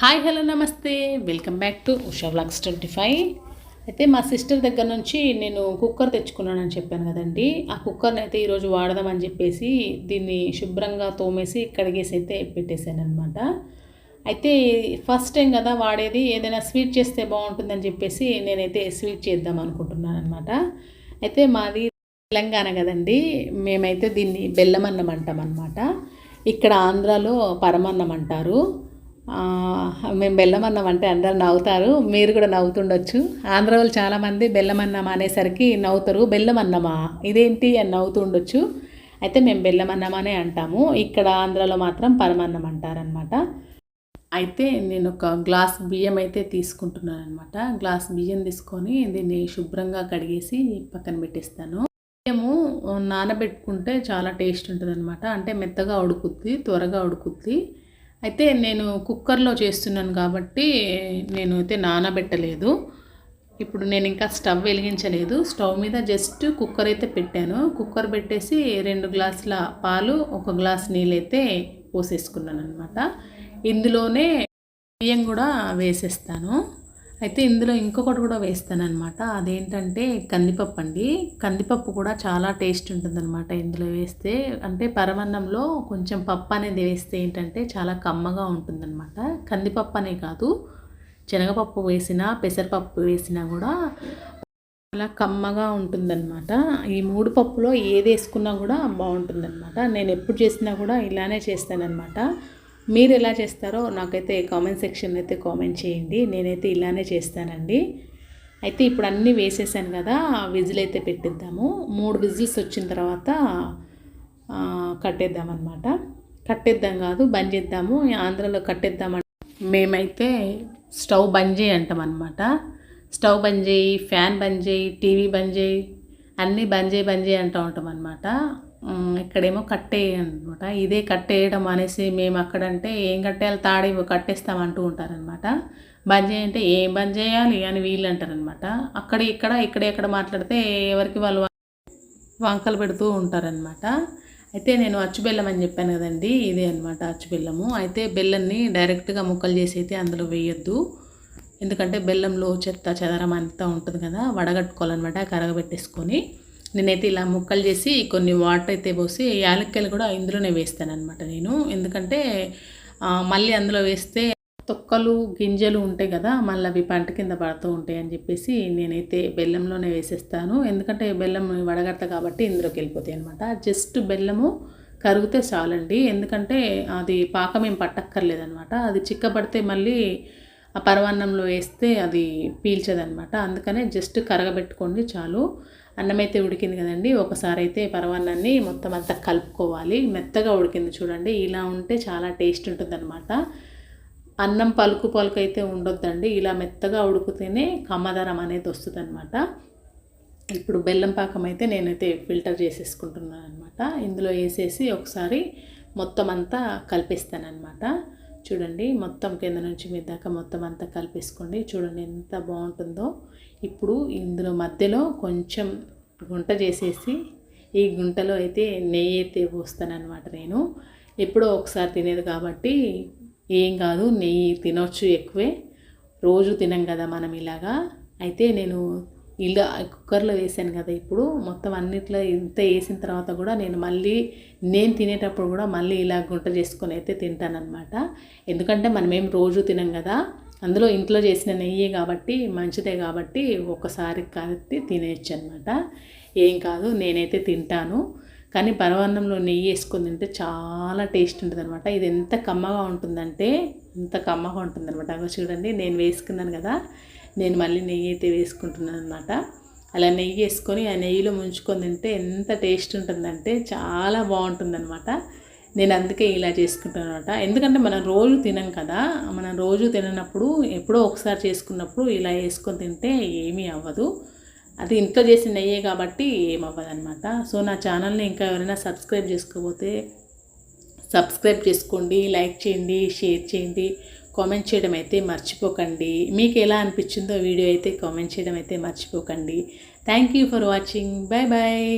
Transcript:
Hi hello నమస్తే. Welcome back to Usha vlogs twenty five అయితే మా సిస్టర్ దగ్గర నుంచి నేను కుక్కర్ తెచ్చుకున్నానని చెప్పాను కదండి. ఆ కుక్కర్ని అయితే ఈరోజు వాడదామని చెప్పేసి దీన్ని శుభ్రంగా తోమేసి కడిగేసి అయితే పెట్టేశాను అనమాట అయితే ఫస్ట్ టైం కదా వాడేది ఏదైనా స్వీట్ చేస్తే బాగుంటుందని చెప్పేసి నేనైతే స్వీట్ చేద్దాం అనుకుంటున్నాను అనమాట అయితే మాది తెలంగాణ కదండి. మేమైతే దీన్ని బెల్లమన్నం అంటాం అనమాట ఇక్కడ ఆంధ్రాలో పరమన్నం అంటారు. మేము మేము బెల్లమన్నం అంటే అందరు నవ్వుతారు మీరు కూడా నవ్వుతుండొచ్చు. ఆంధ్ర వాళ్ళు చాలామంది బెల్లమన్నం అనేసరికి నవ్వుతారు. బెల్లమన్నమా? ఇదేంటి అని నవ్వుతుండొచ్చు. అయితే మేము బెల్లమన్నం అనే అంటాము. ఇక్కడ ఆంధ్రాలో మాత్రం పరమన్నం అంటారనమాట అయితే నేను ఒక గ్లాస్ బియ్యం అయితే తీసుకుంటున్నాను అనమాట గ్లాస్ బియ్యం తీసుకొని దీన్ని శుభ్రంగా కడిగేసి పక్కన పెట్టేస్తాను. బియ్యము నానబెట్టుకుంటే చాలా టేస్ట్ ఉంటుంది అంటే మెత్తగా ఉడుకుద్ది త్వరగా ఉడుకుద్ది. అయితే నేను కుక్కర్లో చేస్తున్నాను కాబట్టి నేను అయితే నానబెట్టలేదు. ఇప్పుడు నేను ఇంకా స్టవ్ వెలిగించలేదు. స్టవ్ మీద జస్ట్ కుక్కర్ అయితే పెట్టాను. కుక్కర్ పెట్టేసి రెండు గ్లాసుల పాలు ఒక గ్లాస్ నీళ్ళైతే పోసేసుకున్నాను అనమాట ఇందులోనే బియ్యం కూడా వేసేస్తాను. అయితే ఇందులో ఇంకొకటి కూడా వేస్తాను అనమాట అదేంటంటే కందిపప్పు అండి కందిపప్పు కూడా చాలా టేస్ట్ ఉంటుందన్నమాట ఇందులో వేస్తే. అంటే పరమన్నంలో కొంచెం పప్పు అనేది వేస్తే ఏంటంటే చాలా కమ్మగా ఉంటుందన్నమాట. కందిపప్పు అనే కాదు. శనగపప్పు వేసినా పెసరపప్పు వేసినా కూడా చాలా కమ్మగా ఉంటుందన్నమాట. ఈ మూడు పప్పులో ఏది వేసుకున్నా కూడా బాగుంటుందన్నమాట. నేను ఎప్పుడు చేసినా కూడా ఇలానే చేస్తానన్నమాట. మీరు ఎలా చేస్తారో నాకైతే కామెంట్ సెక్షన్ అయితే కామెంట్ చేయండి. నేనైతే ఇలానే చేస్తానండి. అయితే ఇప్పుడు అన్నీ వేసేసాను కదా విజిల్ అయితే పెట్టిద్దాము. మూడు విజిల్స్ వచ్చిన తర్వాత కట్టేద్దాం కట్టేద్దామన్నమాట. కట్టేద్దాం కాదు బంద్ చేద్దాము. ఆంధ్రలో కట్టేద్దామంటే మేమైతే స్టవ్ బంద్ చేయి అంటాం అనమాట స్టవ్ బంద్ చేయి ఫ్యాన్ బంద్ చేయి టీవీ బంద్ చేయి అన్నీ బంద్ చేయి బంద్ చేయి అంటూ ఉంటాం అనమాట ఇక్కడేమో కట్టేయనమాట. ఇదే కట్టేయడం అనేసి మేము అక్కడంటే ఏం కట్టేయాలి తాడి కట్టేస్తాం అంటూ ఉంటారనమాట బంద్ చేయంటే ఏం బంద్ చేయాలి అని వీళ్ళు అంటారనమాట అక్కడ ఇక్కడ ఇక్కడ ఎక్కడ మాట్లాడితే ఎవరికి వాళ్ళు వంకలు పెడుతూ ఉంటారనమాట అయితే నేను అచ్చుబెల్లం అని చెప్పాను కదండి ఇదే అనమాట అచ్చుబెల్లము. అయితే బెల్లంని డైరెక్ట్గా ముక్కలు చేసి అయితే అందులో వేయొద్దు. ఎందుకంటే బెల్లంలో చెత్త చెదరం అంతా ఉంటుంది కదా వడగట్టుకోవాలన్నమాట కరగబెట్టేసుకొని. నేనైతే ఇలా ముక్కలు చేసి కొన్ని వాటర్ అయితే పోసి యాలక్కాయలు కూడా ఇందులోనే వేస్తాను అనమాట నేను. ఎందుకంటే మళ్ళీ అందులో వేస్తే తొక్కలు గింజలు ఉంటాయి కదా మళ్ళీ అవి పంట కింద పడుతూ ఉంటాయి అని చెప్పేసి నేనైతే బెల్లంలోనే వేసేస్తాను. ఎందుకంటే బెల్లం వడగడత కాబట్టి ఇందులోకి వెళ్ళిపోతాయి అనమాట జస్ట్ బెల్లము కరిగితే చాలండి. ఎందుకంటే అది పాకం ఏం పట్టక్కర్లేదనమాట అది చిక్కబడితే మళ్ళీ ఆ పరమాన్నంలో వేస్తే అది పీల్చదనమాట అందుకనే జస్ట్ కరగబెట్టుకోండి చాలు. అన్నం అయితే ఉడికింది కదండి. ఒకసారి అయితే పరమాన్నాన్ని మొత్తం అంతా కలుపుకోవాలి. మెత్తగా ఉడికింది చూడండి. ఇలా ఉంటే చాలా టేస్ట్ ఉంటుందన్నమాట. అన్నం పలుకు పలుకు అయితే ఉండొద్దండి. ఇలా మెత్తగా ఉడికితేనే కమ్మదరం అనేది వస్తుంది ఇప్పుడు బెల్లం పాకం అయితే నేనైతే ఫిల్టర్ చేసేసుకుంటున్నాను అనమాట ఇందులో వేసేసి ఒకసారి మొత్తం అంతా కలిపేస్తానమాట చూడండి మొత్తం కింద నుంచి మీద దాకా మొత్తం అంతా కలిపేసుకోండి. చూడండి ఎంత బాగుంటుందో. ఇప్పుడు ఇందులో మధ్యలో కొంచెం గుంట చేసేసి ఈ గుంటలో అయితే నెయ్యి అయితే పోస్తానమాట నేను. ఎప్పుడో ఒకసారి తినేది కాబట్టి ఏం కాదు నెయ్యి తినొచ్చు ఎక్కువే. రోజు తినం కదా మనం ఇలాగా. అయితే నేను ఇలా కుక్కర్లో వేసాను కదా ఇప్పుడు మొత్తం అన్నిట్లో ఇంత వేసిన తర్వాత కూడా నేను మళ్ళీ నేను తినేటప్పుడు కూడా మళ్ళీ ఇలా గుంట చేసుకొని అయితే తింటానన్నమాట. ఎందుకంటే మనం ఏం రోజు తినం కదా అందులో ఇంట్లో చేసిన నెయ్యి కాబట్టి మంచిదే కాబట్టి ఒక్కసారి కలిపి తినేయచ్చు అనమాట ఏం కాదు నేనైతే తింటాను. కానీ పరవాన్నంలో నెయ్యి వేసుకొని తింటే చాలా టేస్ట్ ఉంటుంది అనమాట ఇది ఎంత కమ్మగా ఉంటుందంటే ఎంత కమ్మగా ఉంటుంది అనమాట అవి చూడండి నేను వేసుకున్నాను కదా నేను మళ్ళీ నెయ్యి అయితే వేసుకుంటున్నాను అనమాట అలా నెయ్యి వేసుకొని ఆ నెయ్యిలో ముంచుకొని తింటే ఎంత టేస్ట్ ఉంటుందంటే చాలా బాగుంటుందన్నమాట. నేను అందుకే ఇలా చేసుకుంటాను అనమాట ఎందుకంటే మనం రోజు తినం కదా మనం రోజు తిననప్పుడు ఎప్పుడో ఒకసారి చేసుకున్నప్పుడు ఇలా వేసుకొని తింటే ఏమీ అవ్వదు. అది ఇంట్లో చేసిన నెయ్యే కాబట్టి ఏమవ్వదు అనమాట సో నా ఛానల్ని ఇంకా ఎవరైనా సబ్స్క్రైబ్ చేసుకోకపోతే సబ్స్క్రైబ్ చేసుకోండి లైక్ చేయండి షేర్ చేయండి. కామెంట్ చేయడం అయితే మర్చిపోకండి. మీకు ఎలా అనిపించిందో వీడియో అయితే కామెంట్ చేయడం అయితే మర్చిపోకండి. Thank you for watching bye bye